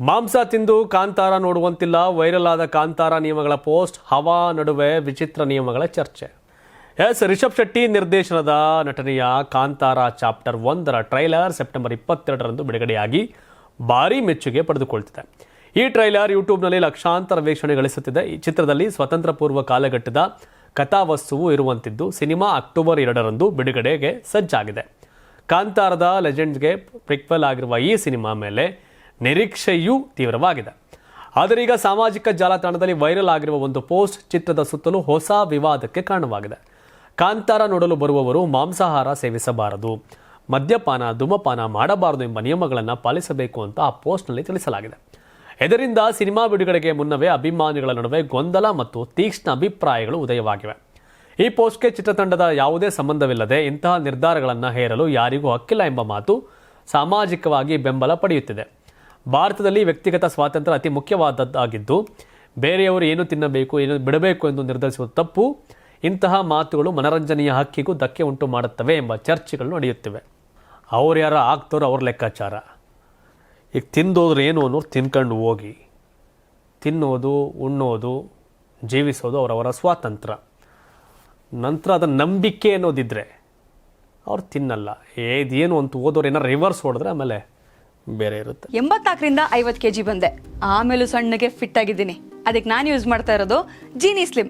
ಮಾಂಸ ತಿಂದು ಕಾಂತಾರ ನೋಡುವಂತಿಲ್ಲ, ವೈರಲ್ ಆದ ಕಾಂತಾರ ನಿಯಮಗಳ ಪೋಸ್ಟ್, ಹವಾ ನಡುವೆ ವಿಚಿತ್ರ ನಿಯಮಗಳ ಚರ್ಚೆ. ಎಸ್, ರಿಷಬ್ ಶೆಟ್ಟಿ ನಿರ್ದೇಶನದ ನಟನೆಯ ಕಾಂತಾರ ಚಾಪ್ಟರ್ ಒಂದರ ಟ್ರೈಲರ್ ಸೆಪ್ಟೆಂಬರ್ ಇಪ್ಪತ್ತೆರಡರಂದು ಬಿಡುಗಡೆಯಾಗಿ ಭಾರೀ ಮೆಚ್ಚುಗೆ ಪಡೆದುಕೊಳ್ತಿದೆ. ಈ ಟ್ರೈಲರ್ ಯೂಟ್ಯೂಬ್ನಲ್ಲಿ ಲಕ್ಷಾಂತರ ವೀಕ್ಷಣೆ ಗಳಿಸುತ್ತಿದೆ. ಈ ಚಿತ್ರದಲ್ಲಿ ಸ್ವತಂತ್ರ ಪೂರ್ವ ಕಾಲಘಟ್ಟದ ಕಥಾವಸ್ತುವು ಇರುವಂತಿದ್ದು ಸಿನಿಮಾ ಅಕ್ಟೋಬರ್ ಎರಡರಂದು ಬಿಡುಗಡೆಗೆ ಸಜ್ಜಾಗಿದೆ. ಕಾಂತಾರದ ಲೆಜೆಂಡ್ಸ್ಗೆ ಪ್ರಿಕ್ವೆಲ್ ಆಗಿರುವ ಈ ಸಿನಿಮಾ ಮೇಲೆ ನಿರೀಕ್ಷೆಯೂ ತೀವ್ರವಾಗಿದೆ. ಆದರೆ ಈಗ ಸಾಮಾಜಿಕ ಜಾಲತಾಣದಲ್ಲಿ ವೈರಲ್ ಆಗಿರುವ ಒಂದು ಪೋಸ್ಟ್ ಚಿತ್ರದ ಸುತ್ತಲೂ ಹೊಸ ವಿವಾದಕ್ಕೆ ಕಾರಣವಾಗಿದೆ. ಕಾಂತಾರ ನೋಡಲು ಬರುವವರು ಮಾಂಸಾಹಾರ ಸೇವಿಸಬಾರದು. ಮದ್ಯಪಾನ, ಧೂಮಪಾನ ಮಾಡಬಾರದು ಎಂಬ ನಿಯಮಗಳನ್ನು ಪಾಲಿಸಬೇಕು ಅಂತ ಆ ಪೋಸ್ಟ್ನಲ್ಲಿ ತಿಳಿಸಲಾಗಿದೆ. ಇದರಿಂದ ಸಿನಿಮಾ ಬಿಡುಗಡೆಗೆ ಮುನ್ನವೇ ಅಭಿಮಾನಿಗಳ ನಡುವೆ ಗೊಂದಲ ಮತ್ತು ತೀಕ್ಷ್ಣ ಅಭಿಪ್ರಾಯಗಳು ಉದಯವಾಗಿವೆ. ಈ ಪೋಸ್ಟ್ಗೆ ಚಿತ್ರತಂಡದ ಯಾವುದೇ ಸಂಬಂಧವಿಲ್ಲದೆ ಇಂತಹ ನಿರ್ಧಾರಗಳನ್ನು ಹೇರಲು ಯಾರಿಗೂ ಹಕ್ಕಿಲ್ಲ ಎಂಬ ಮಾತು ಸಾಮಾಜಿಕವಾಗಿ ಬೆಂಬಲ ಪಡೆಯುತ್ತಿದೆ. ಭಾರತದಲ್ಲಿ ವ್ಯಕ್ತಿಗತ ಸ್ವಾತಂತ್ರ್ಯ ಅತಿ ಮುಖ್ಯವಾದದ್ದಾಗಿದ್ದು, ಬೇರೆಯವರು ಏನು ತಿನ್ನಬೇಕು, ಏನು ಬಿಡಬೇಕು ಎಂದು ನಿರ್ಧರಿಸುವ ತಪ್ಪು ಇಂತಹ ಮಾತುಗಳು ಮನರಂಜನೆಯ ಹಕ್ಕಿಗೂ ಧಕ್ಕೆ ಉಂಟು ಮಾಡುತ್ತವೆ ಎಂಬ ಚರ್ಚೆಗಳು ನಡೆಯುತ್ತಿವೆ. ಅವ್ರು ಯಾರ ಆಗ್ತಾರೋ ಅವ್ರ ಲೆಕ್ಕಾಚಾರ. ಈಗ ತಿಂದೋದ್ರೆ ಏನು ಅನ್ನೋರು ತಿನ್ಕೊಂಡು ಹೋಗಿ, ತಿನ್ನೋದು, ಉಣ್ಣೋದು, ಜೀವಿಸೋದು ಅವರವರ ಸ್ವಾತಂತ್ರ್ಯ. ನಂತರ ಅದರ ನಂಬಿಕೆ ಅನ್ನೋದಿದ್ರೆ ಅವ್ರು ತಿನ್ನಲ್ಲ. ಏದೇನು ಅಂತ ಓದೋರು ಏನಾರು ರಿವರ್ಸ್ ಹೊಡೆದ್ರೆ ಆಮೇಲೆ ಬೇರೆ ಇರುತ್ತೆ. ಎಂಬತ್ನಾಲ್ಕರಿಂದ ಐವತ್ತು ಕೆ ಜಿ ಬಂದೆ. ಆಮೇಲೂ ಸಣ್ಣಗೆ ಫಿಟ್ ಆಗಿದ್ದೀನಿ. ಅದಕ್ಕೆ ನಾನು ಯೂಸ್ ಮಾಡ್ತಾ ಇರೋದು ಜೀನಿ ಸ್ಲಿಮ್